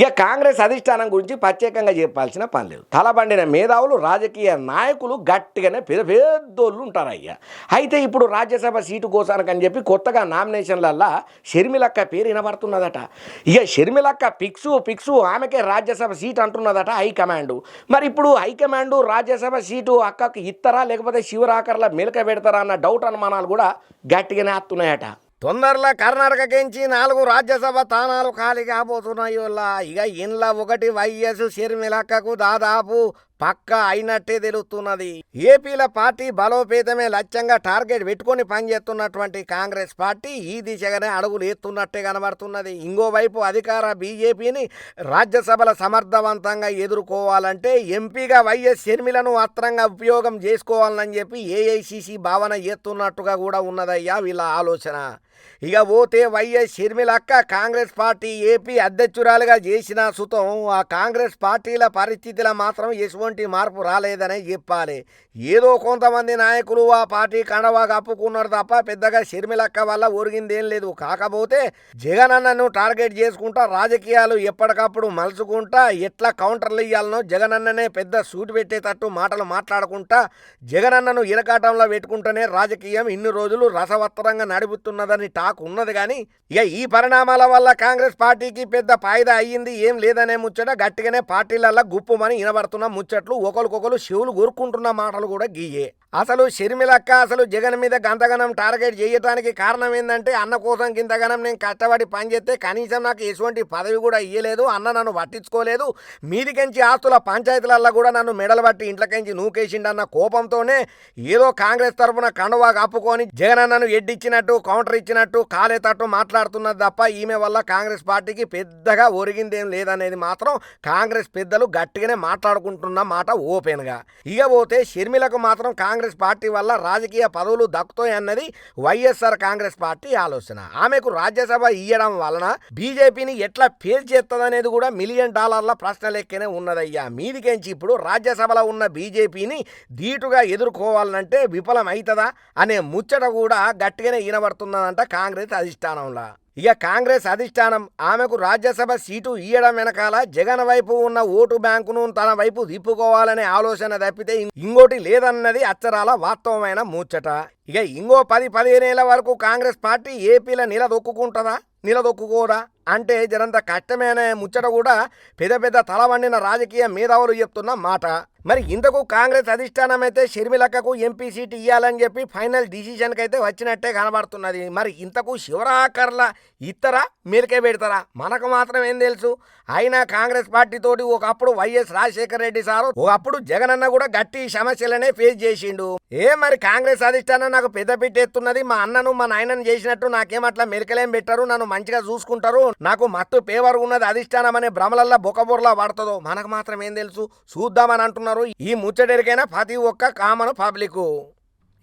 ఇక కాంగ్రెస్ అధిష్టానం గురించి ప్రత్యేకంగా చెప్పాల్సిన పని లేదు. తలబండిన మేధావులు రాజకీయ నాయకులు గట్టిగానే పెద్ద పెద్దోళ్ళు ఉంటారయ్యా. అయితే ఇప్పుడు రాజ్యసభ సీటు కోసానికని చెప్పి కొత్తగా నామినేషన్లల్లా షర్మిలక్క పేరు వినబడుతున్నదట. ఇక షర్మిలక్క పిక్సు పిక్సు ఆమెకే రాజ్యసభ సీట్ అంటున్నదట హైకమాండ్. మరి ఇప్పుడు హైకమాండ్ రాజ్యసభ సీటు అక్కకు ఇస్తారా లేకపోతే శివరాకర్ల మెలక పెడతారా అన్న డౌట్ అనుమానాలు కూడా గట్టిగానే వస్తున్నాయట తొందరలో కర్ణాటకకించి నాలుగు రాజ్యసభ స్థానాలు ఖాళీ కాబోతున్నాయి ఇక ఇండ్ల ఒకటి వైఎస్ షర్మిలక్కకు దాదాపు పక్కా అయినట్టే తెలుస్తున్నది. ఏపీల పార్టీ బలోపేతమే లక్ష్యంగా టార్గెట్ పెట్టుకొని పనిచేస్తున్నటువంటి కాంగ్రెస్ పార్టీ ఈ దిశగానే అడుగులు ఎత్తున్నట్టే కనబడుతున్నది. ఇంకోవైపు అధికార బీజేపీని రాజ్యసభల సమర్థవంతంగా ఎదుర్కోవాలంటే ఎంపీగా వైఎస్ షర్మిలను అస్త్రంగా ఉపయోగం చేసుకోవాలని చెప్పి ఏఐసిసి భావన ఎత్తున్నట్టుగా కూడా ఉన్నదయ్యా వీళ్ళ ఆలోచన. ఇక పోతే వైఎస్ షర్మిలక్క కాంగ్రెస్ పార్టీ ఏపీ అధ్యక్షురాలుగా చేసిన సుతం ఆ కాంగ్రెస్ పార్టీల పరిస్థితిలో మాత్రం ఎటువంటి మార్పు రాలేదనే చెప్పాలి. ఏదో కొంతమంది నాయకులు ఆ పార్టీ కండవా కప్పుకున్నారు తప్ప పెద్దగా షర్మిలక్క వల్ల ఒరిగిందేం లేదు. కాకపోతే జగన్ అన్నను టార్గెట్ చేసుకుంటా రాజకీయాలు ఎప్పటికప్పుడు మలుచుకుంటా ఎట్లా కౌంటర్లు ఇయ్యాలనో జగన్ అన్ననే పెద్ద సూటు పెట్టేటట్టు మాటలు మాట్లాడుకుంటా జగన్ అన్నను ఇరకాటంలో పెట్టుకుంటూనే రాజకీయం ఇన్ని రోజులు రసవత్తరంగా నడుపుతున్నదని టాక్ ఉన్నది కానీ ఇక ఈ పరిణామాల వల్ల కాంగ్రెస్ పార్టీకి పెద్ద ఫాయిదా అయ్యింది. ఏం లేదనే ముచ్చట గట్టిగానే పార్టీలలో గుప్పుమని వినబడుతున్న ముచ్చట్లు ఒకరికొకరు శివులు కోరుకుంటున్న మాటలు కూడా గీయే. అసలు షర్మిలక్క అసలు జగన్ మీద గంతగనం టార్గెట్ చేయటానికి కారణం ఏంటంటే అన్న కోసం గింతగనం నేను కష్టపడి పనిచేస్తే కనీసం నాకు ఎటువంటి పదవి కూడా ఇయ్యలేదు అన్న నన్ను పట్టించుకోలేదు. మీదికెంచి ఆస్తుల పంచాయతీలల్లో కూడా నన్ను మెడలు పట్టి ఇంట్లోకించి నూకేసిండన్న కోపంతోనే ఏదో కాంగ్రెస్ తరఫున కండువా కప్పుకొని జగన్ అన్నను ఎడ్డిచ్చినట్టు కౌంటర్ ఇచ్చినట్టు కాలేతట్టు మాట్లాడుతున్నది తప్ప ఈమె వల్ల కాంగ్రెస్ పార్టీకి పెద్దగా ఒరిగిందేం లేదనేది మాత్రం కాంగ్రెస్ పెద్దలు గట్టిగానే మాట్లాడుకుంటున్న మాట ఓపెన్గా. ఇక పోతే షర్మిలకు మాత్రం కాంగ్రెస్ కాంగ్రెస్ పార్టీ వల్ల రాజకీయ పదవులు దక్కుతాయి అన్నది వైఎస్ఆర్ కాంగ్రెస్ పార్టీ ఆలోచన. ఆమెకు రాజ్యసభ ఇయ్యడం వలన బీజేపీని ఎట్లా ఫేల్ చేస్తుందనేది కూడా మిలియన్ డాలర్ల ప్రశ్న లెక్కనే ఉన్నదయ్యా. మీదికెంచి ఇప్పుడు రాజ్యసభలో ఉన్న బీజేపీని ధీటుగా ఎదుర్కోవాలంటే విఫలం అవుతుందా అనే ముచ్చట కూడా గట్టిగానే ఈనబడుతున్నదంట కాంగ్రెస్ అధిష్టానంలో. ఇక కాంగ్రెస్ అధిష్టానం ఆమెకు రాజ్యసభ సీటు ఇయ్యడం వెనకాల జగన్ వైపు ఉన్న ఓటు బ్యాంకును తన వైపు తిప్పుకోవాలనే ఆలోచన తప్పితే ఇంకోటి లేదన్నది అచ్చరాల వాస్తవమైన ముచ్చట. ఇక ఇంకో పది పదిహేనేళ్ళ వరకు కాంగ్రెస్ పార్టీ ఏపీలో నిలదొక్కుంటుందా నిలదొక్కుకోదా? అంటే జరంత కష్టమైన ముచ్చట కూడా పెద్ద పెద్ద తలవండిన రాజకీయ మేధావులు చెప్తున్న మాట. మరి ఇంతకు కాంగ్రెస్ అధిష్టానం అయితే షర్మిలక్కకు ఎంపీ సీట్ ఇవ్వాలని చెప్పి ఫైనల్ డిసిషన్కి అయితే వచ్చినట్టే కనబడుతున్నది. మరి ఇంతకు శివరాకర్ల ఇత్తరా మీరికే పెడతారా? మనకు మాత్రం ఏం తెలుసు. అయినా కాంగ్రెస్ పార్టీ తోటి ఒకప్పుడు వైఎస్ రాజశేఖర రెడ్డి సారు ఒకప్పుడు జగన్ అన్న కూడా గట్టి సమస్యలనే ఫేస్ చేసిండు. ఏ మరి కాంగ్రెస్ అధిష్టానం నాకు పెద్ద ఎత్తున్నది? మా అన్నను మా నాయనను చేసినట్టు నాకేమట్లా మెరికలేం పెట్టరు? నన్ను మంచిగా చూసుకుంటారు? నాకు మత్తు పేవర్ ఉన్నది అధిష్టానం అనే భ్రమలల్లా బొకబొరలా పడుతుందో? మనకు మాత్రం ఏం తెలుసు. చూద్దామని అంటున్నారు. ఈ ముచ్చటెరికైనా ప్రతి ఒక్క కామన్ పబ్లిక్